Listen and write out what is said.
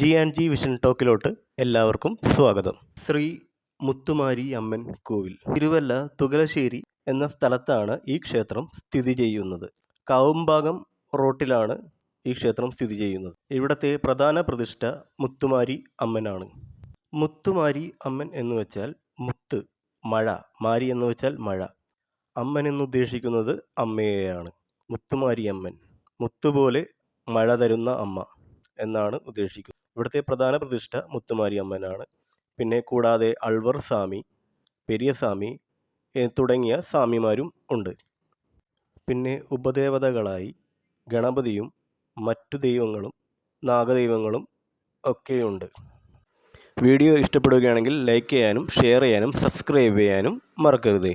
G and G vision ടോക്കിലോട്ട് എല്ലാവർക്കും സ്വാഗതം. ശ്രീ മുത്തുമാരി അമ്മൻ കോവിൽ. തിരുവല്ല തുകലശ്ശേരി എന്ന സ്ഥലത്താണ് ഈ ക്ഷേത്രം സ്ഥിതി ചെയ്യുന്നത്. കാവുംഭാഗം റോട്ടിലാണ് ഈ ക്ഷേത്രം സ്ഥിതി ചെയ്യുന്നത്. ഇവിടുത്തെ പ്രധാന പ്രതിഷ്ഠ മുത്തുമാരി അമ്മനാണ്. മുത്തുമാരി അമ്മൻ എന്ന് വെച്ചാൽ മുത്ത് മഴ. മാരി എന്ന് വെച്ചാൽ മഴ. അമ്മൻ എന്നുദ്ദേശിക്കുന്നത് അമ്മയെയാണ്. മുത്തുമാരി അമ്മൻ. മുത്തുപോലെ മഴ തരുന്ന അമ്മ. എന്നാണ് ഉദ്ദേശിക്കുന്നത്. ഇവിടുത്തെ പ്രധാന പ്രതിഷ്ഠ മുത്തുമാരി അമ്മനാണ്. പിന്നെ കൂടാതെ അൾവർ സ്വാമി പെരിയസ്വാമി തുടങ്ങിയ സ്വാമിമാരും ഉണ്ട്. പിന്നെ ഉപദേവതകളായി ഗണപതിയും മറ്റു ദൈവങ്ങളും നാഗദൈവങ്ങളും ഒക്കെയുണ്ട്. വീഡിയോ ഇഷ്ടപ്പെടുകയാണെങ്കിൽ ലൈക്ക് ചെയ്യാനും ഷെയർ ചെയ്യാനും സബ്സ്ക്രൈബ് ചെയ്യാനും മറക്കരുതേ.